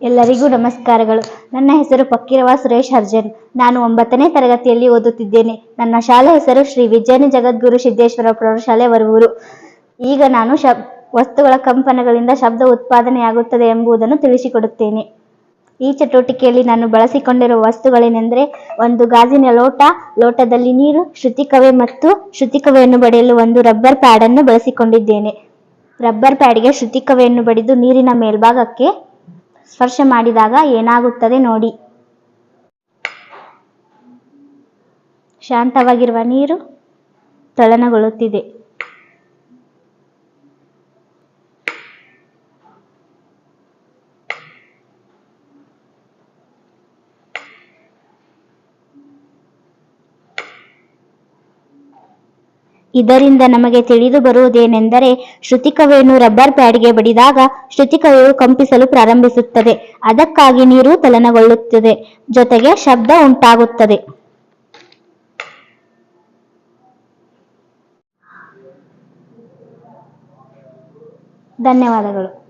ಎಲ್ಲರಿಗೂ ನಮಸ್ಕಾರಗಳು. ನನ್ನ ಹೆಸರು ಪಕ್ಕೀರವ ಸುರೇಶ್ ಅರ್ಜನ್. ನಾನು ಒಂಬತ್ತನೇ ತರಗತಿಯಲ್ಲಿ ಓದುತ್ತಿದ್ದೇನೆ. ನನ್ನ ಶಾಲೆ ಹೆಸರು ಶ್ರೀ ವಿಜಯನ ಜಗದ್ಗುರು ಸಿದ್ದೇಶ್ವರ ಪ್ರೌಢಶಾಲೆ ವರವೂರು ಈಗ ನಾನು ಶಬ್, ವಸ್ತುಗಳ ಕಂಪನಗಳಿಂದ ಶಬ್ದ ಉತ್ಪಾದನೆಯಾಗುತ್ತದೆ ಎಂಬುದನ್ನು ತಿಳಿಸಿಕೊಡುತ್ತೇನೆ. ಈ ಚಟುವಟಿಕೆಯಲ್ಲಿ ನಾನು ಬಳಸಿಕೊಂಡಿರುವ ವಸ್ತುಗಳೇನೆಂದರೆ, ಒಂದು ಗಾಜಿನ ಲೋಟ, ಲೋಟದಲ್ಲಿ ನೀರು, ಶ್ರುತಿಕವೆ ಮತ್ತು ಶ್ರುತಿಕವೆಯನ್ನು ಬಡಿಯಲು ಒಂದು ರಬ್ಬರ್ ಪ್ಯಾಡನ್ನು ಬಳಸಿಕೊಂಡಿದ್ದೇನೆ. ರಬ್ಬರ್ ಪ್ಯಾಡ್ಗೆ ಶ್ರುತಿಕವೆಯನ್ನು ಬಡಿದು ನೀರಿನ ಮೇಲ್ಭಾಗಕ್ಕೆ ಸ್ಪರ್ಶ ಮಾಡಿದಾಗ ಏನಾಗುತ್ತದೆ ನೋಡಿ. ಶಾಂತವಾಗಿರುವ ನೀರು ತಳನಗೊಳ್ಳುತ್ತಿದೆ. ಇದರಿಂದ ನಮಗೆ ತಿಳಿದು ಬರುವುದೇನೆಂದರೆ ಶ್ರುತಿಕವೆಯನ್ನು ರಬ್ಬರ್ ಪ್ಯಾಡ್ಗೆ ಬಡಿದಾಗ ಶ್ರುತಿಕವೆಯು ಕಂಪಿಸಲು ಪ್ರಾರಂಭಿಸುತ್ತದೆ. ಅದಕ್ಕಾಗಿ ನೀರು ತಲನಗೊಳ್ಳುತ್ತದೆ. ಜೊತೆಗೆ ಶಬ್ದ ಉಂಟಾಗುತ್ತದೆ. ಧನ್ಯವಾದಗಳು.